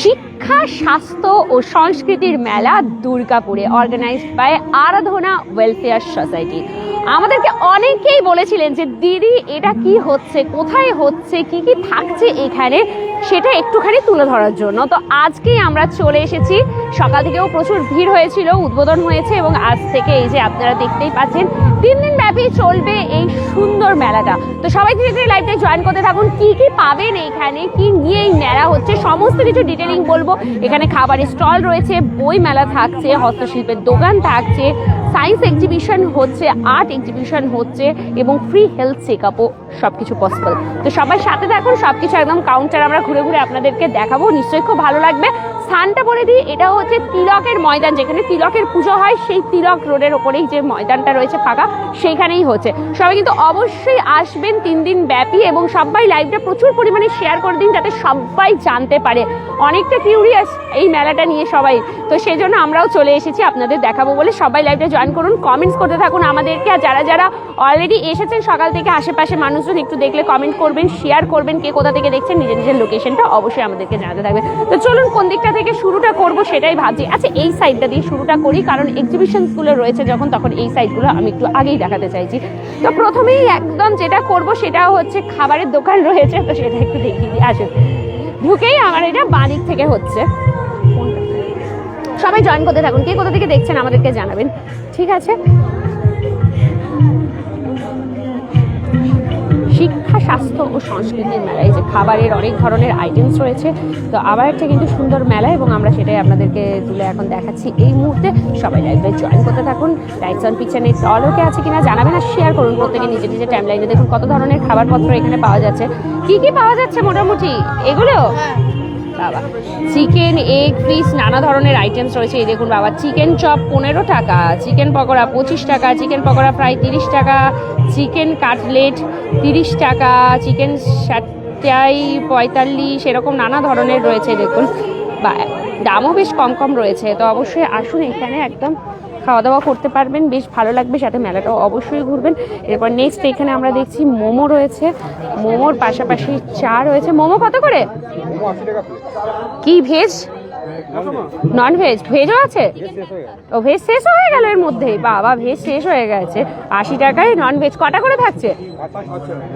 শিক্ষা, স্বাস্থ্য ও সংস্কৃতির মেলা দুর্গাপুরে organised by Aradhana welfare society আমাদেরকে অনেকেই বলেছিলেন যে, দিদি, এটা কি হচ্ছে? কোথায় হচ্ছে? কি কি থাকছে এখানে? সেটা একটুখানি তুলে ধরার জন্য। তো আজকেই আমরা চলে এসেছি। সকাল থেকেও প্রচুর ভিড় হয়েছিল, উদ্বোধন হয়েছে এবং আজ থেকে এই যে আপনারা দেখতেই পাচ্ছেন, তিন দিন ব্যাপী চলবে এই সুন্দর মেলাটা। তো সবাই ধীরে ধীরে লাইভটা জয়েন করতে থাকুন। কি কি পাবেন এখানে, কি নিয়ে এই মেলা হচ্ছে, সমস্ত কিছু ডিটেলিং বলব। এখানে খাবারের স্টল রয়েছে, বই মেলা থাকছে, হস্তশিল্পের দোকান থাকছে সায়েন্স এক্সিবিশন হচ্ছে আর্ট এক্সিবিশন হচ্ছে এবং ফ্রি হেলথ চেক আপও সব কিছু পসিবল তো সবাই সাথে থাকুন সব কিছু একদম কাউন্টার আমরা ঘুরে ঘুরে আপনাদেরকে দেখাবো নিশ্চয়ই খুব ভালো লাগবে। স্থানটা বলে দিই, এটা হচ্ছে তিলকের ময়দান, যেখানে তিলকের পুজো হয়, সেই তিলক রোডের ওপরেই যে ময়দানটা রয়েছে ফাঁকা, সেইখানেই হচ্ছে। সবাই কিন্তু অবশ্যই আসবেন তিন দিন ব্যাপী এবং সবাই লাইভটা প্রচুর পরিমাণে শেয়ার করে দিন, যাতে সবাই জানতে পারে। অনেকটা কিউরিয়াস এই মেলাটা নিয়ে সবাই। তো সেই জন্য আমরাও চলে এসেছি, আপনাদের দেখাবো বলে সবাই লাইভটা জয়েন করুন কমেন্টস করতে থাকুন আমাদেরকে, আর যারা যারা অলরেডি এসেছেন সকাল থেকে আশেপাশে মানুষজন, একটু দেখলে কমেন্ট করবেন শেয়ার করবেন, কে কোথা থেকে দেখছেন, নিজের নিজের লোকেশনটা অবশ্যই আমাদেরকে জানাতে থাকবে তো চলুন কোন দিকটা থেকে শুরুটা করব সেটাই ভাবছি। আচ্ছা এই সাইডটা দিয়ে শুরুটা করি, কারণ এক্সিবিশনসগুলো রয়েছে যখন, তখন এই সাইডগুলো আমি একটু আগেই দেখাতে চাইছি। তো প্রথমেই একদম যেটা করব সেটা হচ্ছে খাবারের দোকান রয়েছে, তো সেটা একটু দেখিয়ে দিই। আসুন। ঢুকেই আমার এটা বাদিক থেকে হচ্ছে। সবাই জয়েন করতে থাকুন। কে কোথা থেকে দেখছেন আমাদেরকে জানাবেন। ঠিক আছে? শিক্ষা, স্বাস্থ্য ও সংস্কৃতির মেলা এই যে খাবারের অনেক ধরনের আইটেমস রয়েছে, তো আবার একটা কিন্তু সুন্দর মেলা এবং আমরা সেটাই আপনাদেরকে তুলে এখন দেখাচ্ছি এই মুহূর্তে। সবাই লাইভে জয়েন করতে থাকুন। লাইটস অন নেই অলওকে আছে কিনা জানাবেন আর শেয়ার করুন প্রত্যেকে নিজের নিজের টাইম লাইনে দেখুন কত ধরনের খাবারপত্র এখানে পাওয়া যাচ্ছে। কি কি পাওয়া যাচ্ছে মোটামুটি? এগুলো? বাবা। চিকেন এগ পিস নানা ধরনের আইটেমস রয়েছে। এই দেখুন বাবা, চিকেন চপ পনেরো টাকা, চিকেন পকোড়া পঁচিশ টাকা, চিকেন পকোড়া প্রায় তিরিশ টাকা, চিকেন কাটলেট তিরিশ টাকা, চিকেন সাতটাই পঁয়তাল্লিশ, এরকম নানা ধরনের রয়েছে, দেখুন। বা, দামও বেশ কম কম রয়েছে, তো অবশ্যই আসুন এখানে একদম। খাওয়া দাওয়া করতে পারবেন বেশ ভালো লাগবে সাথে মেলাটাও অবশ্যই ঘুরবেন। এরপর নেক্সট এখানে আমরা দেখছি মোমো রয়েছে মোমোর পাশাপাশি চা রয়েছে। মোমো কত করে? কি ভেজ নন ভেজ ভেজও আছে? ও ভেজ শেষ হয়ে গেল এর মধ্যেই। বাবা ভেজ শেষ হয়ে গেছে। আশি টাকায় নন ভেজ কটা করে থাকছে?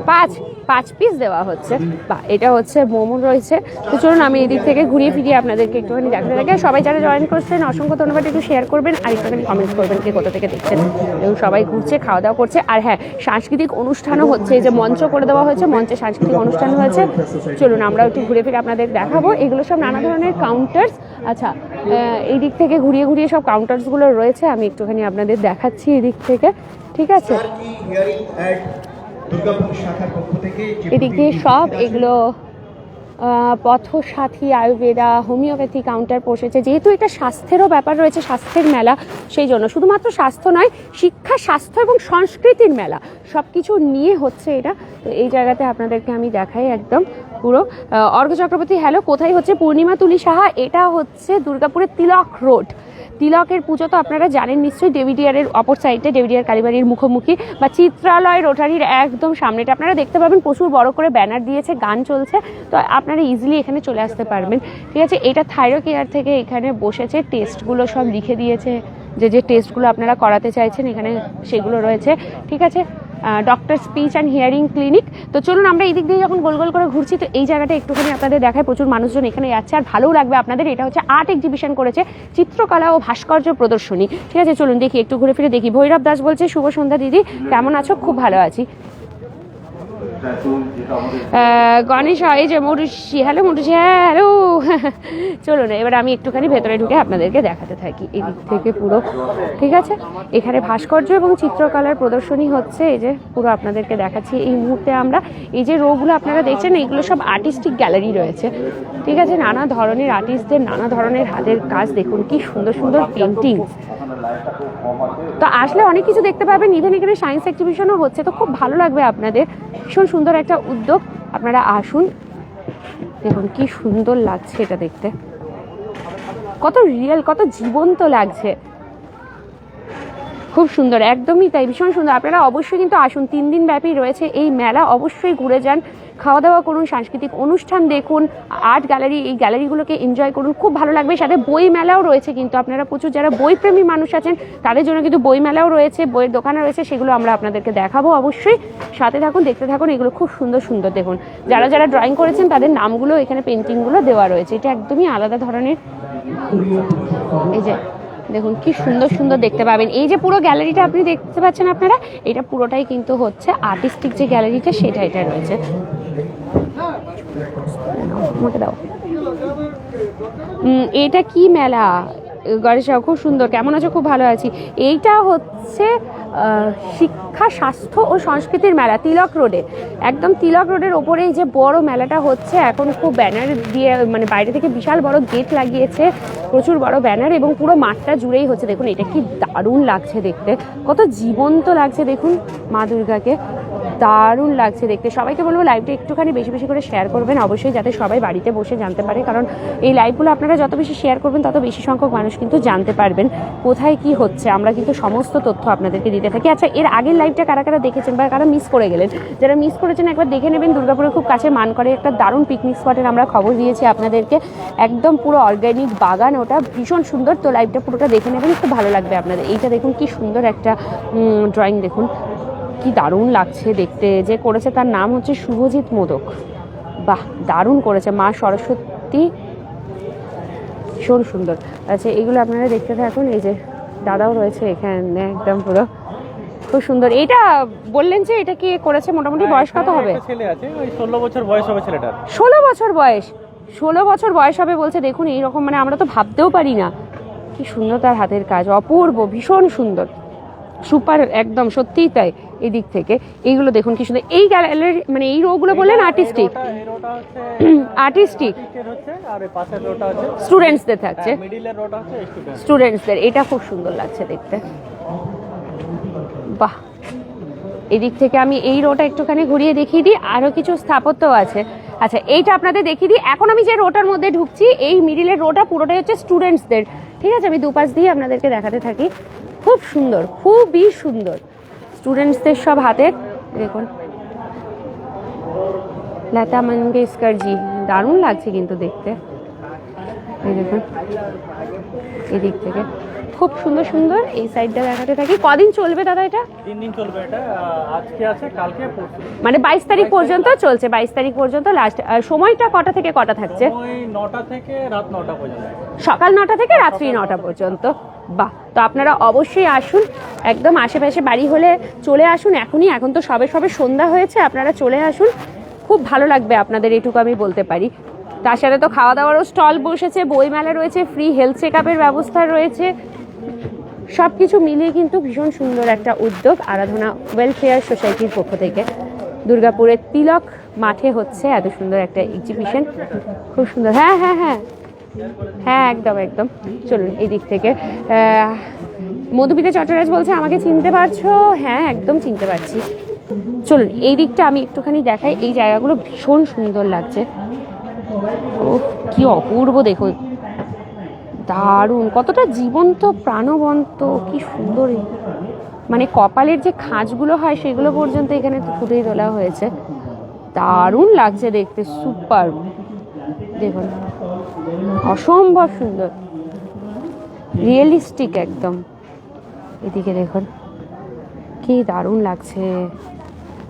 পাঁচ। পাঁচ পিস দেওয়া হচ্ছে। বা, এটা হচ্ছে মোমো রয়েছে। তো চলুন, আমি এদিক থেকে ঘুরিয়ে ফিরিয়ে আপনাদেরকে একটুখানি দেখাতে থাকি। সবাই যারা জয়েন করছেন, অসংখ্য ধন্যবাদ। একটু শেয়ার করবেন আর একটুখানি কমেন্টস করবেন কে কোথা থেকে দেখছেন। এবং সবাই ঘুরছে খাওয়া দাওয়া করছে। আর হ্যাঁ সাংস্কৃতিক অনুষ্ঠানও হচ্ছে। এই যে মঞ্চ করে দেওয়া হয়েছে, মঞ্চে সাংস্কৃতিক অনুষ্ঠান হয়েছে। চলুন আমরা একটু ঘুরে ফিরে আপনাদের দেখাবো। এগুলো সব নানা ধরনের কাউন্টার্স আচ্ছা এই দিক থেকে ঘুরিয়ে ঘুরিয়ে সব কাউন্টার্সগুলো রয়েছে আমি একটুখানি আপনাদের দেখাচ্ছি এদিক থেকে ঠিক আছে? কি হিয়ারিং অ্যাড দুর্গাপুর শাখার পক্ষ থেকে যে এদিক দিয়ে সব এগুলো পথসাথী আয়ুর্বেদা, হোমিওপ্যাথি কাউন্টার বসেছে যেহেতু এটা স্বাস্থ্যেরও ব্যাপার রয়েছে, স্বাস্থ্যের মেলা, সেই জন্য। শুধুমাত্র স্বাস্থ্য নয়, শিক্ষা, স্বাস্থ্য এবং সংস্কৃতির মেলা। সব কিছু নিয়ে হচ্ছে এটা। তো এই জায়গাতে আপনাদেরকে আমি দেখাই একদম পুরো। অর্ঘ চক্রবর্তী হ্যালো কোথায় হচ্ছে? পূর্ণিমা তুলি সাহা, এটা হচ্ছে দুর্গাপুরের তিলক রোড তিলকের পুজো তো আপনারা জানেন নিশ্চয়ই ডেভিডিয়ারের অপর সাইডে ডেভিডিয়ার কালীবাড়ির মুখোমুখি বা চিত্রালয়, রোটারির একদম সামনেটা। আপনারা দেখতে পাবেন প্রচুর বড় করে ব্যানার দিয়েছে, গান চলছে। তো আপনারা ইজিলি এখানে চলে আসতে পারবেন। ঠিক আছে, এটা থাইরো কেয়ার থেকে এখানে বসেছে। টেস্টগুলো সব লিখে দিয়েছে। যে যে টেস্টগুলো আপনারা করাতে চাইছেন, এখানে সেগুলো রয়েছে। ঠিক আছে doctor speech and hearing clinic তো চলুন আমরা এই দিক দিয়ে যখন গোল গোল করে ঘুরছি, তো এই জায়গাটা একটুখানি আপনাদের দেখায় প্রচুর মানুষজন এখানে যাচ্ছে আর ভালোও লাগবে আপনাদের। এটা হচ্ছে আর্ট এক্সিবিশন করেছে চিত্রকলা ও ভাস্কর্য প্রদর্শনী। ঠিক আছে, চলুন দেখি, একটু ঘুরে ফিরে দেখি। ভৈরব দাস বলছে, শুভ সন্ধ্যা দিদি, কেমন আছো? খুব ভালো আছি। গণেশ এই যে মরুষি হ্যালো মরুষি হ্যালো। চলুন এবার আমি একটুখানি ভেতরে ঢুকে আপনাদেরকে দেখাতে থাকি এদিক থেকে পুরো ঠিক আছে? এখানে ভাস্কর্য এবং চিত্রকলার প্রদর্শনী হচ্ছে এই যে পুরো আপনাদেরকে দেখাচ্ছি এই মুহূর্তে আমরা এই যে রোগুলো আপনারা দেখছেন এইগুলো সব আর্টিস্টিক গ্যালারি রয়েছে ঠিক আছে? নানা ধরনের আর্টিস্টদের নানা ধরনের হাতের কাজ দেখুন কি সুন্দর সুন্দর পেন্টিং তো আসলে অনেক কিছু দেখতে পাবেন। ইভেন এখানে সায়েন্স এক্সিবিশনও হচ্ছে, তো খুব ভালো লাগবে আপনাদের। ভীষণ সুন্দর একটা উদ্যোগ, আপনারা আসুন। দেখুন কি সুন্দর লাগছে এটা দেখতে। কত রিয়েল কত জীবন্ত লাগছে। খুব সুন্দর, একদমই তাই, ভীষণ সুন্দর। আপনারা অবশ্যই কিন্তু আসুন, তিন দিন ব্যাপী রয়েছে এই মেলা, অবশ্যই ঘুরে যান। খাওয়া দাওয়া করুন, সাংস্কৃতিক অনুষ্ঠান দেখুন আর্ট গ্যালারি এই গ্যালারিগুলোকে এনজয় করুন, খুব ভালো লাগবে। সাথে বই মেলাও রয়েছে কিন্তু আপনারা প্রচুর যারা বইপ্রেমী মানুষ আছেন, তাদের জন্য কিন্তু বই মেলাও রয়েছে, বইয়ের দোকানে রয়েছে, সেগুলো আমরা আপনাদেরকে দেখাবো অবশ্যই। সাথে থাকুন, দেখতে থাকুন, এগুলো খুব সুন্দর সুন্দর দেখুন। যারা যারা ড্রয়িং করেছেন, তাদের নামগুলো, এখানে পেন্টিংগুলো দেওয়া রয়েছে। এটা একদমই আলাদা ধরনের। এই যে, দেখুন, কি সুন্দর সুন্দর দেখতে পাবেন। এই যে পুরো গ্যালারিটা আপনি দেখতে পাচ্ছেন আপনারা, এটা পুরোটাই কিন্তু হচ্ছে আর্টিস্টিক যে গ্যালারিটা সেটা এটা রয়েছে। আমাকে দাও। এটা কি মেলা? গণেশা খুব সুন্দর। কেমন আছো? খুব ভালো আছি। এইটা হচ্ছে শিক্ষা, স্বাস্থ্য ও সংস্কৃতির মেলা, তিলক রোডে। একদম তিলক রোডের ওপরে এই যে বড় মেলাটা হচ্ছে, এখন খুব ব্যানার দিয়ে মানে বাইরে থেকে বিশাল বড় গেট লাগিয়েছে, প্রচুর বড় ব্যানার এবং পুরো মাঠটা জুড়েই হচ্ছে। দেখুন, এটা কি দারুণ লাগছে দেখতে। কত জীবন্ত লাগছে। দেখুন, মা দুর্গাকে। দারুণ লাগছে দেখতে। সবাইকে বলব লাইভটা একটুখানি বেশি বেশি করে শেয়ার করবেন। অবশ্যই যাতে সবাই বাড়িতে বসে জানতে পারে। কারণ এই লাইভগুলো আপনারা যত বেশি শেয়ার করবেন, তত বেশি সংখ্যক মানুষ কিন্তু জানতে পারবেন কোথায় কি হচ্ছে। আমরা কিন্তু সমস্ত তথ্য আপনাদেরকে দিতে থাকি। আচ্ছা এর আগের লাইভটা কারা কারা দেখেছেন বা কারা মিস করে গেলেন? যারা মিস করেছেন, একবার দেখে নেবেন। দুর্গাপুরে খুব কাছে মান করে একটা দারুণ পিকনিক স্পটের আমরা খবর দিয়েছি আপনাদেরকে। একদম পুরো অর্গ্যানিক বাগান, ওটা ভীষণ সুন্দর। তো লাইভটা পুরোটা দেখে নেবেন। খুব ভালো লাগবে আপনাদের। এইটা দেখুন, কি সুন্দর একটা ড্রয়িং দেখুন। কি দারুণ লাগছে দেখতে। যে করেছে তার নাম হচ্ছে শুভজিৎ মোদক। বাহ দারুণ করেছে। মা সরস্বতী। ভীষণ সুন্দর। আচ্ছা এগুলো আপনারা দেখতে থাকুন। এই যে দাদাও রয়েছে এখানে একদম পুরো। খুব সুন্দর। এটা বললেন যে এটা কি করেছে? মোটামুটি বয়স কত হবে? ছেলে আছে ওই ষোলো বছর বয়স হবে ছেলেটার। ষোলো বছর বয়স। ষোলো বছর বয়স হবে বলছে। দেখুন এইরকম মানে আমরা তো ভাবতেও পারি না। কি সুন্দর তার হাতের কাজ। অপূর্ব ভীষণ সুন্দর। সুপার একদম সত্যিই তাই। এই দিক থেকে। এইগুলো দেখুন কি সুন্দর। এই গ্যালারি মানে এই রোগুলো বললেন আর্টিস্টিক আর্টিস্টিক স্টুডেন্টসদের থাকছে। স্টুডেন্টসদের এটা খুব সুন্দর লাগছে দেখতে। বাহ। এদিক থেকে আমি এই রোটা একটুখানি ঘুরিয়ে দেখিয়ে দিই। আরও কিছু স্থাপত্য আছে। আচ্ছা এইটা আপনাদের দেখিয়ে দিই। এখন আমি যে রোটার মধ্যে ঢুকছি এই মিডিলের রোটা পুরোটাই হচ্ছে স্টুডেন্টসদের ঠিক আছে আমি দুপাশ দিয়ে আপনাদেরকে দেখাতে থাকি। খুব সুন্দর খুবই সুন্দর। স্টুডেন্টসদের সব হাতের দেখুন। লতা মঙ্গেশকর জি দারুণ লাগছে কিন্তু দেখতে। দেখুন। এদিক থেকে। খুব সুন্দর সুন্দর এই সাইডটা দেখাতে থাকি। কদিন চলবে দাদা এটা? তিন দিন চলবে এটা আজকে আছে কালকে মানে বাইশ তারিখ পর্যন্ত চলছে বাইশ তারিখ পর্যন্ত লাস্ট সময়টা কটা থেকে কটা থাকছে? ওই নটা থেকে রাত নটা পর্যন্ত। সকাল নটা থেকে রাত্রি নটা পর্যন্ত। বাহ তো আপনারা অবশ্যই আসুন একদম আশেপাশে বাড়ি হলে চলে আসুন এখনই এখন তো সবে সবে সন্ধ্যা হয়েছে আপনারা চলে আসুন। খুব ভালো লাগবে আপনাদের এটুকু আমি বলতে পারি। তার সাথে তো খাওয়া দাওয়ারও স্টল বসেছে বইমেলা রয়েছে ফ্রি হেলথ চেক ব্যবস্থা রয়েছে। সব কিছু মিলিয়ে কিন্তু ভীষণ সুন্দর একটা উদ্যোগ আরাধনা ওয়েলফেয়ার সোসাইটির পক্ষ থেকে। দুর্গাপুরের তিলক মাঠে হচ্ছে এত সুন্দর একটা এক্সিবিশন খুব সুন্দর। হ্যাঁ হ্যাঁ হ্যাঁ। হ্যাঁ একদম একদম। চলুন এই দিক থেকে। আহ, মধুমিতা চট্টরাজ বলছে আমাকে চিনতে পারছ? হ্যাঁ একদম চিনতে পারছি। চলুন এই দিকটা আমি একটুখানি দেখাই। এই জায়গাগুলো ভীষণ সুন্দর লাগছে। ও, কি অপূর্ব দেখুন দারুণ, কতটা জীবন্ত, প্রাণবন্ত, কি সুন্দর মানে কপালের যে খাঁজগুলো হয়, সেগুলো পর্যন্ত এখানে ফুটিয়ে তোলা হয়েছে। দারুণ লাগছে দেখতে, সুপার। দেখুন, অসম্ভব সুন্দর। রিয়েলিস্টিক একদম। এদিকে দেখুন, কি দারুণ লাগছে।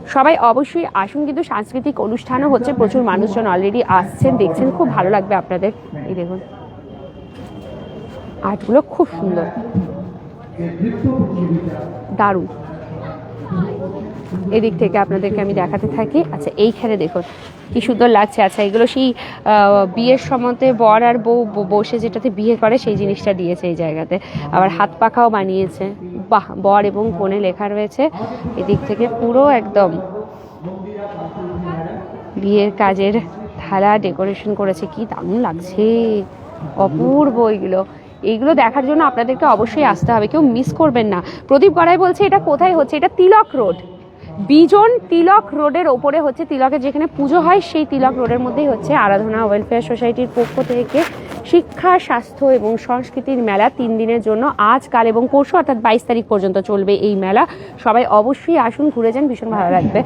সবাই অবশ্যই আসুন, কিন্তু সাংস্কৃতিক অনুষ্ঠানও হচ্ছে, প্রচুর মানুষজন অলরেডি আসছেন, দেখছেন, খুব ভালো লাগবে আপনাদের। এই দেখুন। আর্টগুলো খুব সুন্দর। দারুণ। এদিক থেকে আপনাদেরকে আমি দেখাতে থাকি। আচ্ছা এইখানে দেখুন, কি সুন্দর লাগছে। আচ্ছা এগুলো সেই বিয়ের সময়তে বর আর বউ বসে যেটাতে বিয়ে করে সেই জিনিসটা দিয়েছে এই জায়গাতে। আবার হাত পাখাও বানিয়েছে। বাহ, বর এবং কোণে লেখা রয়েছে। এদিক থেকে পুরো একদম বিয়ের কাজের থালা ডেকোরেশন করেছে। কি দারুণ লাগছে। অপূর্ব এগুলো। এইগুলো দেখার জন্য আপনাদেরকে অবশ্যই আসতে হবে। কেউ মিস করবেন না। প্রদীপ গড়াই বলছে, এটা কোথায় হচ্ছে? এটা তিলক রোড। বিজন তিলক রোডের ওপরে হচ্ছে তিলকের যেখানে পুজো হয়, সেই তিলক রোডের মধ্যেই হচ্ছে আরাধনা ওয়েলফেয়ার সোসাইটির পক্ষ থেকে শিক্ষা, স্বাস্থ্য এবং সংস্কৃতির মেলা তিন দিনের জন্য আজ, কাল এবং পরশু, অর্থাৎ বাইশ তারিখ পর্যন্ত চলবে এই মেলা। সবাই অবশ্যই আসুন, ঘুরে যান, ভীষণ ভালো লাগবে।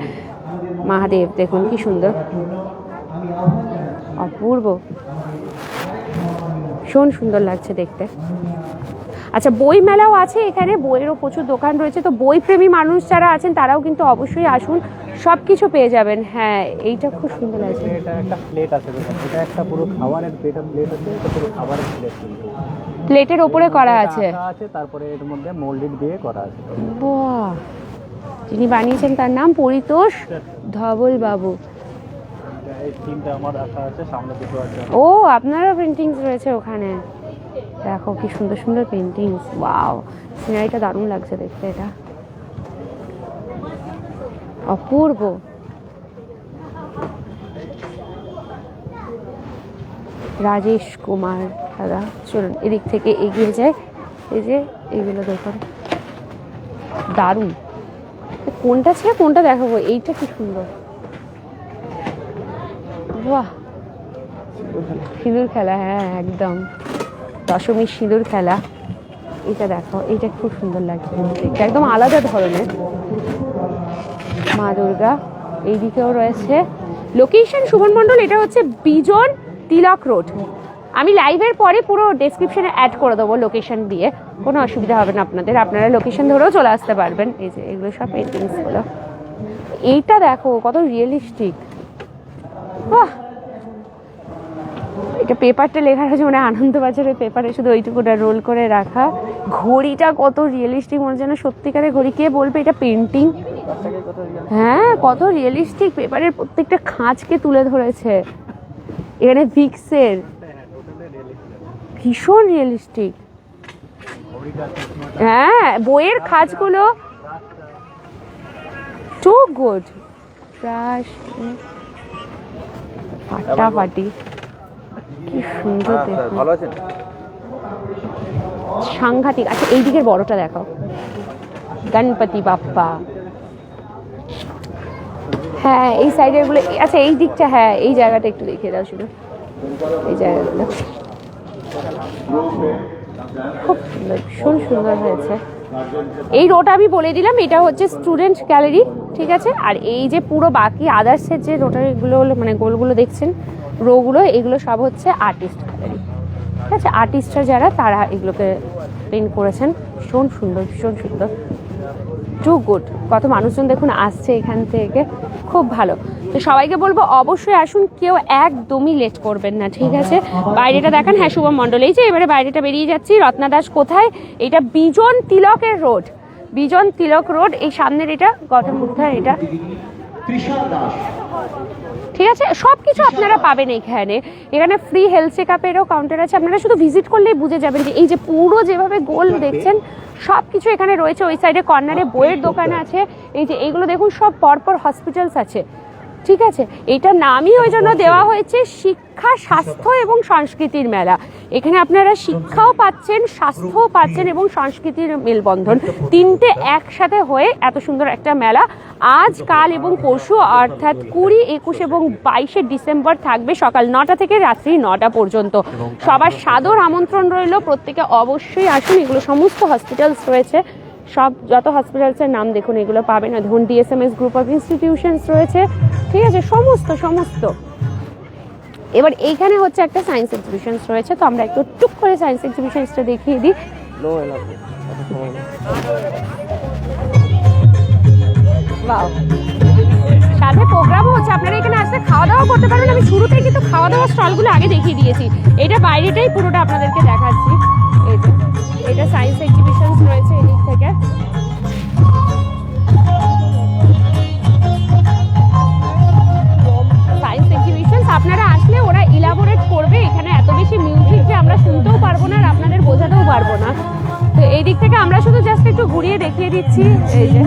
মহাদেব, দেখুন কি সুন্দর। অপূর্ব। ভীষণ সুন্দর লাগছে দেখতে। আচ্ছা বই মেলাও আছে এখানে বইয়েরও প্রচুর দোকান রয়েছে। তো বই প্রেমী মানুষ যারা আছেন তারাও কিন্তু অবশ্যই আসুন সব কিছু পেয়ে যাবেন। হ্যাঁ এইটা খুব সুন্দর লাগছে। এটা একটা প্লেট আছে এটা একটা পুরো খাবারের প্লেট প্লেট আছে এটা পুরো খাবারের প্লেট প্লেটের ওপরে করা আছে। আছে তারপরে এর মধ্যে মোল্ডেড দিয়ে করা আছে। বাহ! যিনি বানিয়েছেন তার নাম পরিতোষ ধবল বাবু এই তিনটা আমার রাখা আছে সামনে দুটো আছে। ও আপনারও প্রিন্টিংস রয়েছে ওখানে। দেখো কি সুন্দর সুন্দর পেন্টিংস ওয়াও সিনারিটা দারুণ লাগছে দেখতে এটা। অপূর্ব। রাজেশ কুমার দাদা, চলুন এদিক থেকে এগিয়ে যায় এই যে এইগুলো দেখুন। দারুণ। কোনটা ছেড়ে কোনটা দেখাবো? এইটা কি সুন্দর। বাহ। সিঁদুর খেলা হ্যাঁ একদম। দশমীর সিঁদুর খেলা। এটা দেখো, এটা খুব সুন্দর লাগছে। দেখতে একদম আলাদা ধরনের। মা দুর্গা, এইদিকেও রয়েছে। লোকেশন সুমন মণ্ডল, এটা হচ্ছে বিজন তিলক রোড। আমি লাইভের পরে পুরো ডেসক্রিপশনে অ্যাড করে দেবো লোকেশন দিয়ে। কোনো অসুবিধা হবে না আপনাদের। আপনারা লোকেশন ধরেও চলে আসতে পারবেন। এই যে, এগুলো সব পেন্টিংসগুলো এইটা দেখো, কত রিয়েলিস্টিক বাহ! এটা পেপারটা লেখা আছে মানে আনন্দবাজারের পেপারে শুধু ওইটুকুটা রোল করে রাখা। ঘড়িটা কত রিয়েলিস্টিক মনে হচ্ছে যেন সত্যিকারের ঘড়ি। কে বলবে এটা পেন্টিং হ্যাঁ কত রিয়েলিস্টিক পেপারের প্রত্যেকটা খাঁজকে তুলে ধরেছে। এখানে ভিক্সের ভীষণ রিয়েলিস্টিক হ্যাঁ বইয়ের খাঁজগুলো টু গুড ফাটাফাটি। কি সুন্দর ভালো আছেন? সাংঘাতিক। আচ্ছা এই দিকের বড়টা দেখাও। গণপতি বাপ্পা। হ্যাঁ এই সাইডেরগুলো আচ্ছা এই দিকটা হ্যাঁ এই জায়গাটা একটু দেখিয়ে দাও শুধু। এই জায়গাগুলো। খুব সুন্দর ভীষণ সুন্দর হয়েছে। এই রোটা আমি বলে দিলাম এটা হচ্ছে স্টুডেন্ট গ্যালারি ঠিক আছে? আর এই যে পুরো বাকি আদার্সের যে রোটারিগুলো মানে গোলগুলো দেখছেন রোগুলো এগুলো সব হচ্ছে আর্টিস্ট গ্যালারি ঠিক আছে? আর্টিস্টরা যারা, তারা এগুলোকে পেন্ট করেছেন। ভীষণ সুন্দর ভীষণ সুন্দর। টু গুড কত মানুষজন দেখুন আসছে এখান থেকে। খুব ভালো। তো সবাইকে বলব, অবশ্যই আসুন। কেউ একদমই লেট করবেন না, ঠিক আছে? বাইরেটা দেখান। হ্যাঁ শুভম মণ্ডল। এই যে এবারে বাইরেটা বেরিয়ে যাচ্ছি। রত্না দাস কোথায়? এটা বিজন তিলকের রোড বিজন তিলক রোড এই সামনের এটা গঠন বুদ্ধা এটা। ঠিক আছে? সব কিছু আপনারা পাবেন এখানে। এখানে ফ্রি হেলথ চেক আপেরও কাউন্টার আছে। আপনারা শুধু ভিজিট করলেই বুঝে যাবেন যে এই যে পুরো যেভাবে গোল দেখছেন সব কিছু এখানে রয়েছে। ওই সাইডে কর্নারে বইয়ের দোকান আছে। এই যে এইগুলো দেখুন সব পরপর হসপিটালস আছে। ঠিক আছে? এইটার নামই ওই জন্য দেওয়া হয়েছে শিক্ষা স্বাস্থ্য এবং সংস্কৃতির মেলা। এখানে আপনারা শিক্ষাও পাচ্ছেন স্বাস্থ্যও পাচ্ছেন এবং সংস্কৃতির মেলবন্ধন। তিনটে একসাথে হয়ে এত সুন্দর একটা মেলা। আজ কাল এবং পরশু অর্থাৎ কুড়ি একুশ এবং বাইশে ডিসেম্বর থাকবে সকাল নটা থেকে রাত্রি নটা পর্যন্ত। সবার সাদর আমন্ত্রণ রইল প্রত্যেকে অবশ্যই আসুন। এগুলো সমস্ত হসপিটালস রয়েছে। সব যত হসপিটালসের নাম দেখুন এগুলো পাবেন। ধরুন ডিএসএমএস গ্রুপ অফ ইনস্টিটিউশনস রয়েছে। ঠিক আছে সমস্ত সমস্ত। এবার এইখানে হচ্ছে একটা সায়েন্স এক্সিবিশনস রয়েছে তো আমরা একটু টুক করে সায়েন্স এক্সিবিশনসটা দেখিয়ে দিই। সাথে প্রোগ্রামও হচ্ছে আপনারা এখানে আসলে খাওয়া দাওয়া করতে পারবেন। আমি শুরুতেই কিন্তু খাওয়া দাওয়ার স্টলগুলো আগে দেখিয়ে দিয়েছি। এটা বাইরেটাই পুরোটা আপনাদেরকে দেখাচ্ছি। এই যে এটা সায়েন্স এক্সিবিশনস রয়েছে থেকে। সায়েন্স এক্সিবিশনস আপনারা আসলে ওরা ইলাবোরেট করবে, এখানে এত বেশি মিউজিক যে আমরা শুনতেও পারব না আর আপনাদের বোঝাতেও পারব না। তো এই দিক থেকে আমরা শুধু জাস্ট একটু ঘুরিয়ে দেখিয়ে দিচ্ছি, এই যে।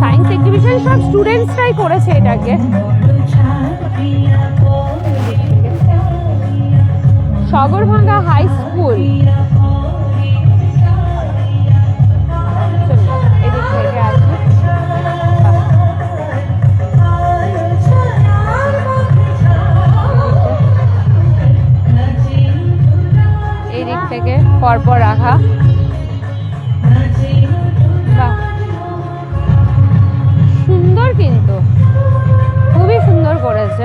সায়েন্স এক্সিবিশন সব স্টুডেন্টসরাই করেছে এটাকে। সগরভাঙ্গা হাই স্কুল থেকে পরপর রাখা সুন্দর কিন্তু। খুবই সুন্দর করেছে।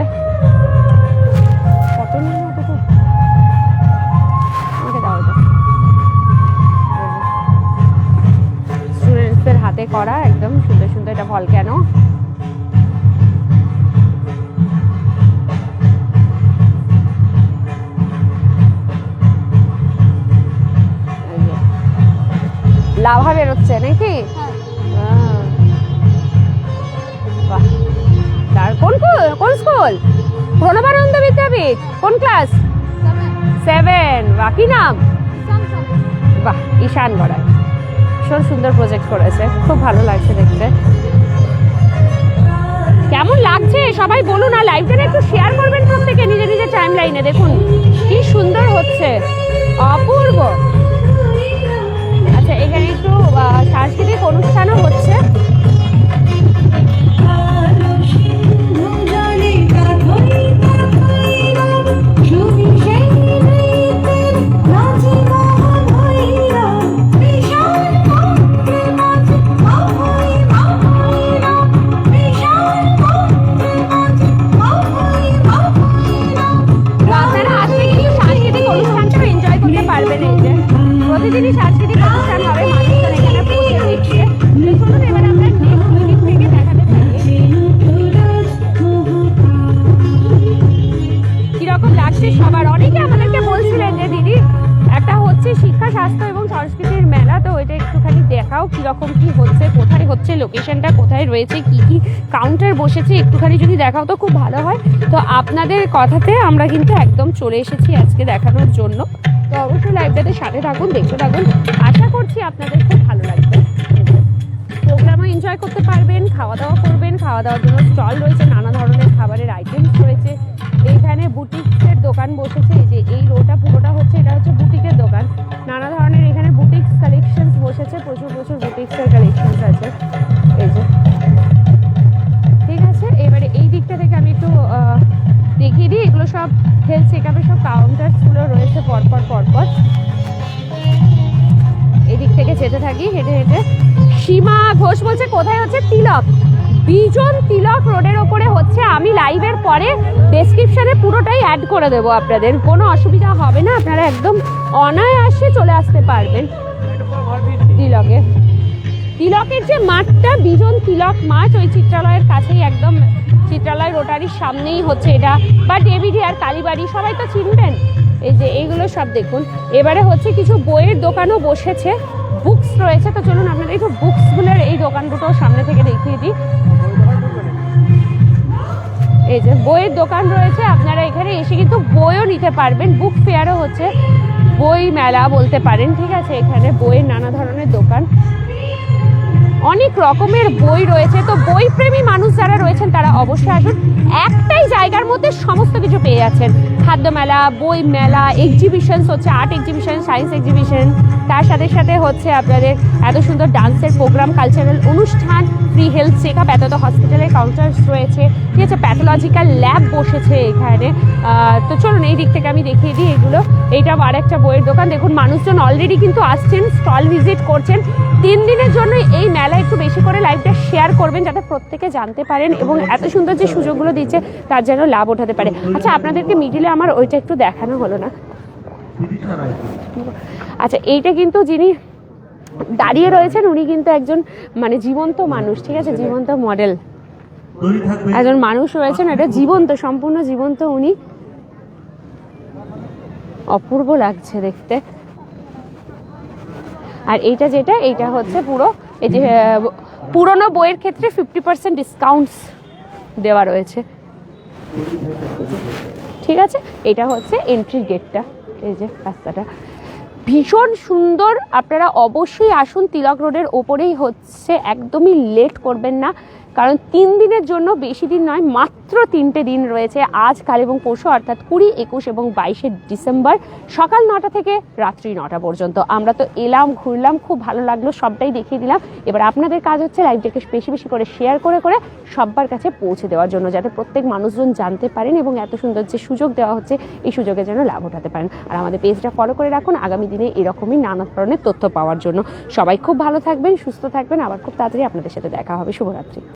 স্টুডেন্টসদের হাতে করা একদম সুন্দর সুন্দর এটা ভল কেন? তার কোন স্কুল? প্রণবানন্দ বিদ্যাপীঠ। কোন ক্লাস? সেভেন। বাহ, কি নাম? বাহ, ঈশান গড়াই ভীষণ সুন্দর প্রজেক্ট করেছে। খুব ভালো লাগছে দেখতে। কেমন লাগছে? সবাই বলুন আর লাইভটা একটু শেয়ার করবেন প্রত্যেকে নিজে নিজে টাইম লাইনে দেখুন, কি সুন্দর হচ্ছে। অপূর্ব। আচ্ছা এখানে একটু সাংস্কৃতিক অনুষ্ঠানও হচ্ছে। কীরকম কি হচ্ছে, কোথায় হচ্ছে লোকেশনটা কোথায় রয়েছে, কি কি কাউন্টার বসেছে, একটুখানি যদি দেখাও তো খুব ভালো হয়। তো আপনাদের কথাতে আমরা কিন্তু একদম চলে এসেছি আজকে দেখানোর জন্য। তো অবশ্যই লাইভটাতে সাথে থাকুন, দেখতে থাকুন। আশা করছি আপনাদের খুব ভালো লাগবে। প্রোগ্রামও এনজয় করতে পারবেন খাওয়া দাওয়া করবেন খাওয়া দাওয়ার জন্য স্টল রয়েছে, নানা ধরনের খাবারের আইটেমস রয়েছে। এইখানে বুটিক্সের দোকান বসেছে, এই যে এই রোটা পুরোটা হচ্ছে, এটা হচ্ছে বুটিকের দোকান। নানা ধরনের এখানে বুটিক্স কালেকশনস বসেছে, প্রচুর প্রচুর বুটিক্সের কালেকশনস আছে। এই যে। ঠিক আছে, এবারে এই দিকটা থেকে আমি একটু দেখিয়ে দিই, এগুলো সব হেলথ চেক আপের সব কাউন্টার্সগুলো রয়েছে পরপর পরপর। এদিক থেকে যেতে থাকি, হেঁটে হেঁটে। সীমা ঘোষ বলছে, কোথায় হচ্ছে? তিলক। বিজন তিলক রোডের ওপরে হচ্ছে, আমি লাইভের পরে ডেসক্রিপশনে পুরোটাই অ্যাড করে দেবো আপনাদের। কোনো অসুবিধা হবে না, আপনারা একদম অনায়াসে চলে আসতে পারবেন। তিলকে। তিলকের যে মাঠটা, বিজন তিলক মাঠ, ওই চিত্রালয়ের কাছেই একদম চিত্রালয় রোটারির সামনেই হচ্ছে এটা। বা ডেভিডি আর কালীবাড়ি, সবাই তো চিনবেন। এই যে এইগুলো সব দেখুন। এবারে হচ্ছে কিছু বইয়ের দোকানও বসেছে। বুকস রয়েছে, তো চলুন আপনাদের একটু বুকসগুলোর এই দোকান দুটো সামনে থেকে দেখিয়ে দিই। এই যে বইয়ের দোকান রয়েছে, আপনারা এখানে এসে কিন্তু বইও নিতে পারবেন। বুক ফেয়ারও হচ্ছে। বই মেলা বলতে পারেন, ঠিক আছে? এখানে বইয়ের নানা ধরনের দোকান। অনেক রকমের বই রয়েছে। তো বই প্রেমী মানুষ যারা রয়েছেন, তারা অবশ্যই আসুন। একটাই জায়গার মধ্যে সমস্ত কিছু পেয়ে যাচ্ছেন। খাদ্য মেলা বই মেলা এক্সিবিশনস হচ্ছে আর্ট এক্সিবিশন সায়েন্স এক্সিবিশন তার সাথে সাথে হচ্ছে আপনাদের এত সুন্দর ডান্সের প্রোগ্রাম কালচারাল অনুষ্ঠান। ফ্রি হেলথ চেক আপ এত হসপিটালের কাউন্টার্স রয়েছে। ঠিক আছে প্যাথোলজিক্যাল ল্যাব বসেছে এখানে। তো চলুন এই দিক থেকে আমি দেখিয়ে দিই এগুলো। এইটা আর একটা বইয়ের দোকান। দেখুন, মানুষজন অলরেডি কিন্তু আসছেন স্টল ভিজিট করছেন। তিন দিনের জন্য এই মেলা একটু বেশি করে লাইভটা শেয়ার করবেন, যাতে প্রত্যেকে জানতে পারেন এবং এত সুন্দর যে সুযোগগুলো দিচ্ছে, তার যেন লাভ ওঠাতে পারে। আচ্ছা আপনাদেরকে মিডিলে আমার ওইটা একটু দেখানো হলো না। আচ্ছা এইটা কিন্তু যিনি দাঁড়িয়ে রয়েছেন, উনি কিন্তু একজন মানে জীবন্ত মানুষ, ঠিক আছে? জীবন্ত মডেল। একজন মানুষ রয়েছেন, এটা জীবন্ত, সম্পূর্ণ জীবন্ত উনি। অপূর্ব লাগছে দেখতে। আর এইটা যেটা, এইটা হচ্ছে পুরো, এই যে, পুরনো বইয়ের ক্ষেত্রে ফিফটি পার্সেন্ট ডিসকাউন্টস দেওয়া রয়েছে। ঠিক আছে? এটা হচ্ছে এন্ট্রি গেটটা এই যে রাস্তাটা। ভীষণ সুন্দর। আপনারা অবশ্যই আসুন তিলক রোডের ওপরেই হচ্ছে একদমই লেট করবেন না। কারণ তিন দিনের জন্য বেশি দিন নয়, মাত্র তিনটে দিন রয়েছে আজ, কাল এবং পরশু, অর্থাৎ কুড়ি, একুশ এবং বাইশে ডিসেম্বর সকাল নটা থেকে রাত্রি নটা পর্যন্ত। আমরা তো এলাম, ঘুরলাম, খুব ভালো লাগল, সবটাই দেখিয়ে দিলাম। এবার আপনাদের কাজ হচ্ছে লাইভটাকে বেশি বেশি করে শেয়ার করে করে সবার কাছে পৌঁছে দেওয়ার জন্য, যাতে প্রত্যেক মানুষজন জানতে পারেন এবং এত সুন্দর যে সুযোগ দেওয়া হচ্ছে, এই সুযোগে যেন লাভ উঠাতে পারেন। আর আমাদের পেজটা ফলো করে রাখুন, আগামী দিনে এরকমই নানা ধরনের তথ্য পাওয়ার জন্য। সবাই খুব ভালো থাকবেন, সুস্থ থাকবেন, আবার খুব তাড়াতাড়ি আপনাদের সাথে দেখা হবে। শুভরাত্রি।